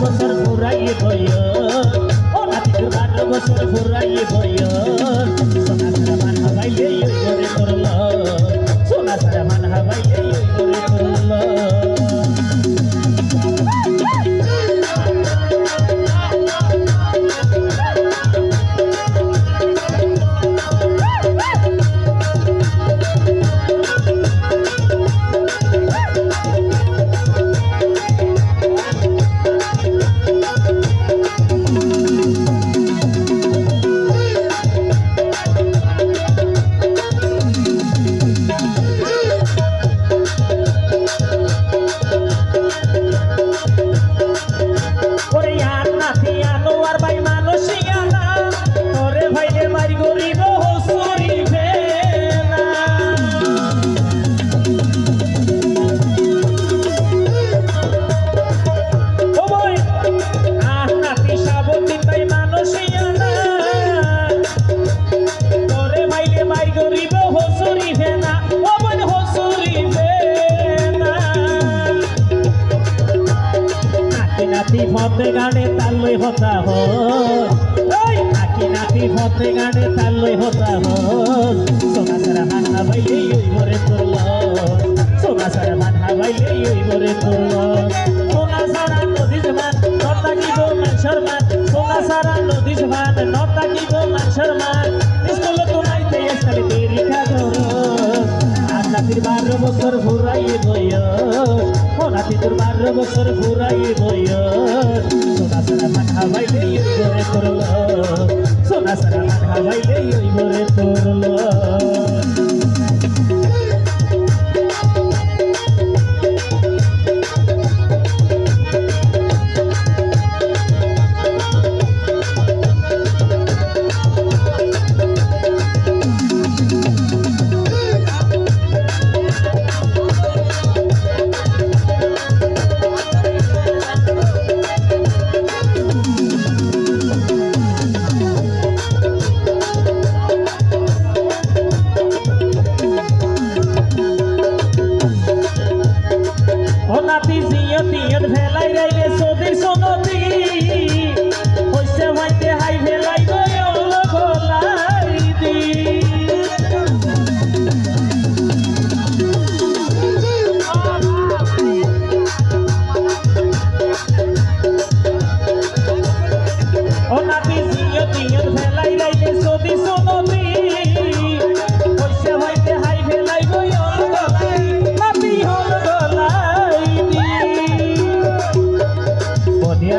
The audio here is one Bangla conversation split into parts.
বছর ফুরাইয়ে বইয় ও নাতি বারো বছর ফুরাইয়ে বইয় নাতি ফতে গানে তালই হতা হন ওই নাতি ফতে গানে তালই হতা হন সোনা সারা মান হাবাইলে ওই মরে তুলল। সোনা সারা মান হাবাইলে ওই মরে তুলল। সোনা সারা নদী জমান নতা কিব মানসর মান? সোনা সারা নদী জমান নতা কিব মানসর মান? স্কুল তো নাইতে বারো বছর ঘুরাই বইয় ও নাতি তোর বারো বছর ঘুরাই বইয়। সোনা সারা মাথা হাবাইলে ওই করল সোনা সারা মাথা বাইলে ওই করল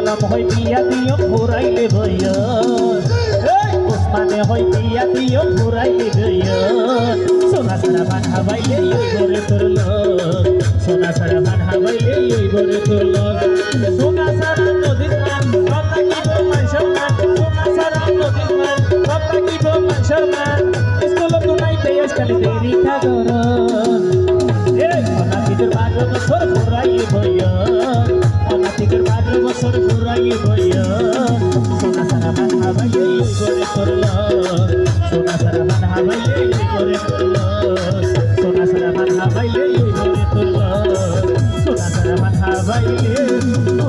বনিয়ালাম হয় বিয়া দিও ঘুরাইলে ভইয়া ওসমানে হয় বিয়া দিও ঘুরাইলে ভইয়া সোনা সারা মান হাবাইলে ঘরে তুলল সোনা সারা মান হাবাইলে ঘরে তুলল সোনা সারা নদীর মান কথা কিব মানসর মান। সোনা সারা নদীর মান কথা কিব মানসর মান। স্কুল তো নাইতে আজকাল দেরি খাগর বছর ঘুরাই বইয়া সোনা সারা মান হাবাইয়ে করে করল সোনা সারা মান হাবাইয়ে করে করল সোনা সারা মান হাবাইয়ে করে করল সোনা সারা মান করল